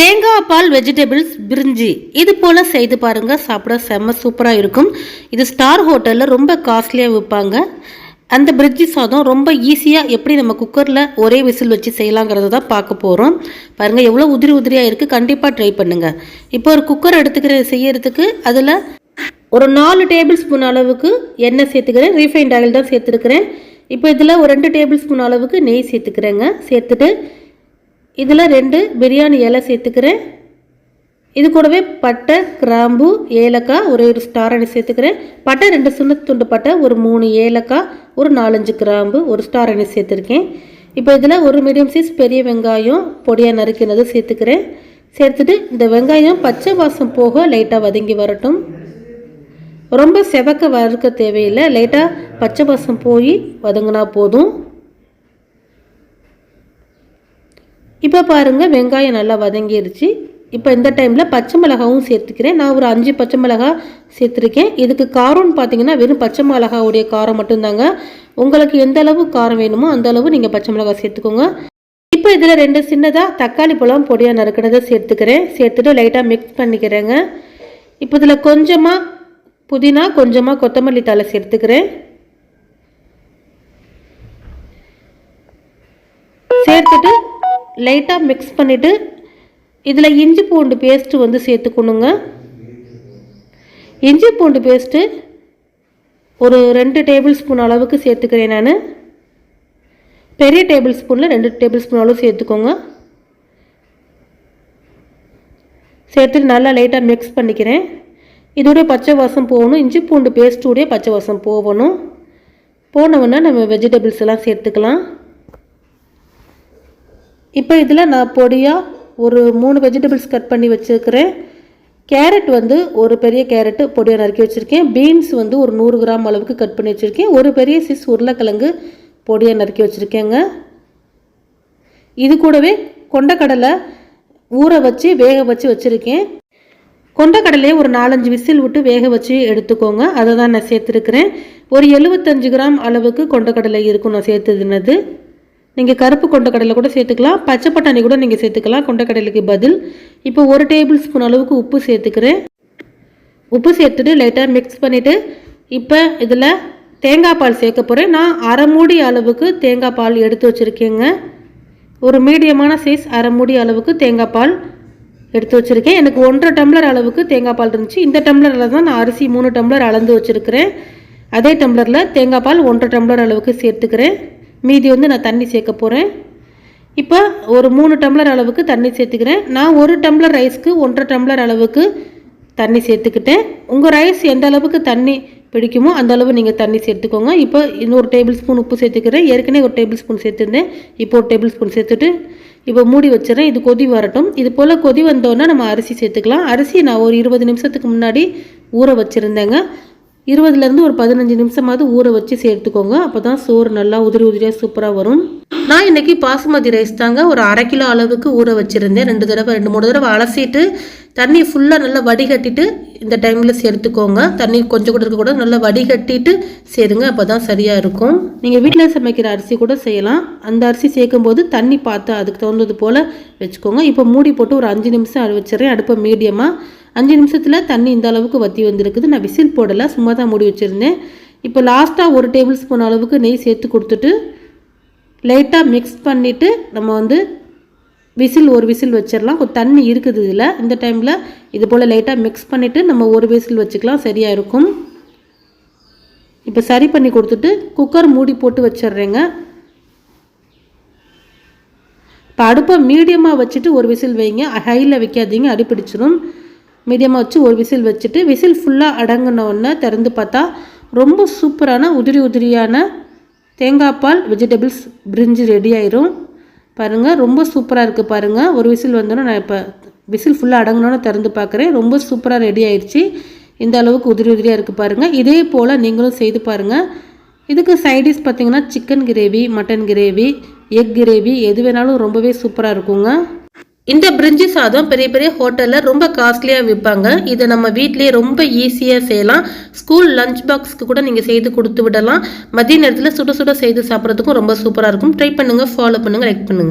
தேங்காய் பால் வெஜிடபிள்ஸ் பிரிஞ்சி. இது போல் செய்து பாருங்கள் சாப்பிட செம்ம சூப்பராக இருக்கும். இது ஸ்டார் ஹோட்டலில் ரொம்ப காஸ்ட்லியாக விற்பாங்க அந்த பிரிட்ஜி சாதம் ரொம்ப ஈஸியாக எப்படி நம்ம குக்கரில் ஒரே விசில் வச்சு செய்யலாங்கிறத தான் பார்க்க போகிறோம் பாருங்கள் எவ்வளோ உதிரி உதிரியாக இருக்குது கண்டிப்பாக ட்ரை பண்ணுங்கள் இப்போ ஒரு குக்கர் எடுத்துக்கிற செய்யறதுக்கு அதில் ஒரு நாலு டேபிள் ஸ்பூன் அளவுக்கு எண்ணெய் சேர்த்துக்கிறேன். ரீஃபைண்ட் ஆயில் தான் சேர்த்துருக்கிறேன். இப்போ இதில் ஒரு ரெண்டு டேபிள் ஸ்பூன் அளவுக்கு நெய் சேர்த்துக்கிறேங்க. சேர்த்துட்டு இதில் ரெண்டு பிரியாணி இலை சேர்த்துக்கிறேன். இது கூடவே பட்டை கிராம்பு ஏலக்காய் ஒரே ஒரு ஸ்டார் சேர்த்துக்கிறேன். பட்டை ரெண்டு சின்ன துண்டு பட்டை ஒரு மூணு ஏலக்காய் ஒரு நாலஞ்சு கிராம்பு ஒரு ஸ்டார் சேர்த்துருக்கேன். இப்போ இதில் ஒரு மீடியம் சைஸ் பெரிய வெங்காயம் பொடியாக நறுக்கினது சேர்த்துக்கிறேன். சேர்த்துட்டு இந்த வெங்காயம் பச்சை வாசம் போக லைட்டாக வதங்கி வரட்டும். ரொம்ப செவக்க வறுக்க தேவையில்லை லைட்டாக பச்சை வாசம் போய் வதங்கினா போதும். இப்போ பாருங்கள் வெங்காயம் நல்லா வதங்கிருச்சு. இப்போ இந்த டைமில் பச்சை மிளகாவும் சேர்த்துக்கிறேன். நான் ஒரு அஞ்சு பச்சை மிளகா சேர்த்துருக்கேன். இதுக்கு காரம்னு பார்த்தீங்கன்னா வெறும் பச்சை மிளகாவுடைய காரம் மட்டும்தாங்க. உங்களுக்கு எந்த அளவு காரம் வேணுமோ அந்த அளவு நீங்கள் பச்சை மிளகா சேர்த்துக்கோங்க. இப்போ இதில் ரெண்டு சின்னதாக தக்காளி பழம் பொடியாக நறுக்கினதை சேர்த்துக்கிறேன். சேர்த்துட்டு லைட்டாக மிக்ஸ் பண்ணிக்கிறேங்க. இப்போ இதில் கொஞ்சமாக புதினா கொஞ்சமாக கொத்தமல்லி தலை சேர்த்துக்கிறேன். சேர்த்துட்டு லைட்டாக மிக்ஸ் பண்ணிவிட்டு இதில் இஞ்சி பூண்டு பேஸ்ட்டு வந்து சேர்த்துக்கணுங்க. இஞ்சி பூண்டு பேஸ்ட்டு ஒரு ரெண்டு டேபிள் ஸ்பூன் அளவுக்கு சேர்த்துக்கிறேன் நான். பெரிய டேபிள் ஸ்பூனில் ரெண்டு டேபிள் ஸ்பூன் அளவு சேர்த்துக்கோங்க. சேர்த்துட்டு நல்லா லைட்டாக மிக்ஸ் பண்ணிக்கிறேன். இதோடைய பச்சை வாசம் போகணும். இஞ்சி பூண்டு பேஸ்ட்டுடைய பச்சை வாசம் போகணும். போனவுன்னா நம்ம வெஜிடபிள்ஸ் எல்லாம் சேர்த்துக்கலாம். இப்போ இதில் நான் பொடியாக ஒரு மூணு வெஜிடபிள்ஸ் கட் பண்ணி வச்சுருக்கிறேன். கேரட் வந்து ஒரு பெரிய கேரட்டு பொடியாக நறுக்கி வச்சுருக்கேன். பீன்ஸ் வந்து ஒரு நூறு கிராம் அளவுக்கு கட் பண்ணி வச்சுருக்கேன். ஒரு பெரிய சிஸ் உருளைக்கிழங்கு பொடியாக நறுக்கி வச்சுருக்கேங்க. இது கூடவே கொண்டக்கடலை ஊற வச்சு வேக வச்சு வச்சுருக்கேன். கொண்டக்கடலையை ஒரு நாலஞ்சு விசில் விட்டு வேக வச்சு எடுத்துக்கோங்க. அதை தான் நான் சேர்த்துருக்கிறேன். ஒரு எழுபத்தஞ்சு கிராம் அளவுக்கு கொண்டக்கடலை இருக்கும் நான் சேர்த்துதுனது நீங்கள் கருப்பு கொண்டக்கடலை கூட சேர்த்துக்கலாம். பச்சை பட்டாணி கூட நீங்கள் சேர்த்துக்கலாம். கொண்டக்கடலைக்கு பதில். இப்போ ஒரு டேபிள் ஸ்பூன் அளவுக்கு உப்பு சேர்த்துக்கிறேன். உப்பு சேர்த்துட்டு லைட்டாக மிக்ஸ் பண்ணிவிட்டு இப்போ இதில் தேங்காய் பால் சேர்க்க போகிறேன் நான் அரை மூடி அளவுக்கு தேங்காய் பால் எடுத்து வச்சுருக்கேங்க. ஒரு மீடியமான சைஸ் அரை மூடி அளவுக்கு தேங்காய் பால் எடுத்து வச்சுருக்கேன். எனக்கு ஒன்றரை டம்ளர் அளவுக்கு தேங்காய் பால் இருந்துச்சு. இந்த டம்ளரில் தான் நான் அரிசி மூணு டம்ளர் அளந்து வச்சுருக்கிறேன். அதே டம்ளரில் தேங்காய் பால் ஒன்றரை டம்ளர் அளவுக்கு சேர்த்துக்கிறேன். மீதி வந்து நான் தண்ணி சேர்க்க போகிறேன் இப்போ ஒரு மூணு டம்ளர் அளவுக்கு தண்ணி சேர்த்துக்கிறேன். நான் ஒரு டம்ளர் ரைஸ்க்கு ஒன்றரை டம்ளர் அளவுக்கு தண்ணி சேர்த்துக்கிட்டேன். உங்கள் ரைஸ் எந்த அளவுக்கு தண்ணி பிடிக்குமோ அந்த அளவு நீங்கள் தண்ணி சேர்த்துக்கோங்க. இப்போ இன்னொரு டேபிள் ஸ்பூன் உப்பு சேர்த்துக்கிறேன். ஏற்கனவே ஒரு டேபிள் ஸ்பூன் சேர்த்துருந்தேன். இப்போ ஒரு டேபிள் ஸ்பூன் சேர்த்துட்டு இப்போ மூடி வச்சிடறேன். இது கொதி வரட்டும். இது போல் கொதி வந்தோன்னா நம்ம அரிசி சேர்த்துக்கலாம். அரிசி நான் ஒரு இருபது நிமிஷத்துக்கு முன்னாடி ஊற வச்சுருந்தேங்க. இருபதுலேருந்து ஒரு பதினஞ்சு நிமிஷமாவது ஊற வச்சு சேர்த்துக்கோங்க. அப்போ தான் சோறு நல்லா உதிரி உதிரியாக சூப்பராக வரும். நான் இன்றைக்கி பாசுமதி ரைஸ் தாங்க ஒரு அரை கிலோ அளவுக்கு ஊற வச்சுருந்தேன். ரெண்டு தடவை ரெண்டு மூணு தடவை அலசிட்டு தண்ணி ஃபுல்லாக நல்லா வடிகட்டிட்டு இந்த டைமில் சேர்த்துக்கோங்க. தண்ணி கொஞ்சம் கூட இருக்கக்கூடாது நல்லா வடிகட்டிட்டு சேருங்க. அப்போ தான் சரியாக இருக்கும். நீங்கள் வீட்டில் சமைக்கிற அரிசி கூட செய்யலாம். அந்த அரிசி சேர்க்கும் போது தண்ணி பார்த்து அதுக்கு தகுந்தது போல் வச்சுக்கோங்க. இப்போ மூடி போட்டு ஒரு அஞ்சு நிமிஷம் வச்சுறேன் அடுப்பை மீடியமாக அஞ்சு நிமிஷத்தில் தண்ணி இந்த அளவுக்கு வற்றி வந்திருக்குது. நான் விசில் போடலை சும்மா தான் மூடி வச்சுருந்தேன். இப்போ லாஸ்ட்டாக ஒரு டேபிள் ஸ்பூன் அளவுக்கு நெய் சேர்த்து கொடுத்துட்டு லைட்டாக மிக்ஸ் பண்ணிவிட்டு நம்ம வந்து விசில் ஒரு விசில் வச்சிடலாம். தண்ணி இருக்குது இதில் இந்த டைமில் இது போல் லைட்டாக மிக்ஸ் பண்ணிவிட்டு நம்ம ஒரு விசில் வச்சுக்கலாம் சரியாக இருக்கும். இப்போ சரி பண்ணி கொடுத்துட்டு குக்கர் மூடி போட்டு வச்சிட்றேங்க. இப்போ அடுப்பை மீடியமாக வச்சுட்டு ஒரு விசில் வைங்க. ஹையில் வைக்காதீங்க அடிப்பிடிச்சிடும் மீடியமாக வச்சு ஒரு விசில் வச்சுட்டு விசில் ஃபுல்லாக அடங்கினோடனே திறந்து பார்த்தா ரொம்ப சூப்பரான உதிரி உதிரியான தேங்காய் பால் வெஜிடபிள்ஸ் பிரிஞ்சு ரெடி ஆயிரும். பாருங்கள் ரொம்ப சூப்பராக இருக்குது பாருங்கள் ஒரு விசில் வந்தோன்னே நான் இப்போ விசில் ஃபுல்லாக அடங்கினோன்னு திறந்து பார்க்குறேன். ரொம்ப சூப்பராக ரெடி ஆயிடுச்சு இந்த அளவுக்கு உதிரி உதிரியாக இருக்குது பாருங்கள் இதே போல் நீங்களும் செய்து பாருங்கள் இதுக்கு சைடிஷ் பார்த்தீங்கன்னா chicken gravy mutton gravy egg gravy எது வேணாலும் ரொம்பவே சூப்பராக இருக்குங்க. இந்த பிரிஞ்சி சாதம் பெரிய பெரிய ஹோட்டலில் ரொம்ப காஸ்ட்லியாக விற்பாங்க இதை நம்ம வீட்லேயே ரொம்ப ஈஸியாக செய்யலாம். ஸ்கூல் லஞ்ச் பாக்ஸ்க்கு கூட நீங்கள் செய்து கொடுத்து விடலாம். மதிய நேரத்தில் சுட சுட செய்து சாப்பிட்றதுக்கும் ரொம்ப சூப்பராக இருக்கும். ட்ரை பண்ணுங்கள் ஃபாலோ பண்ணுங்கள் லைக் பண்ணுங்கள்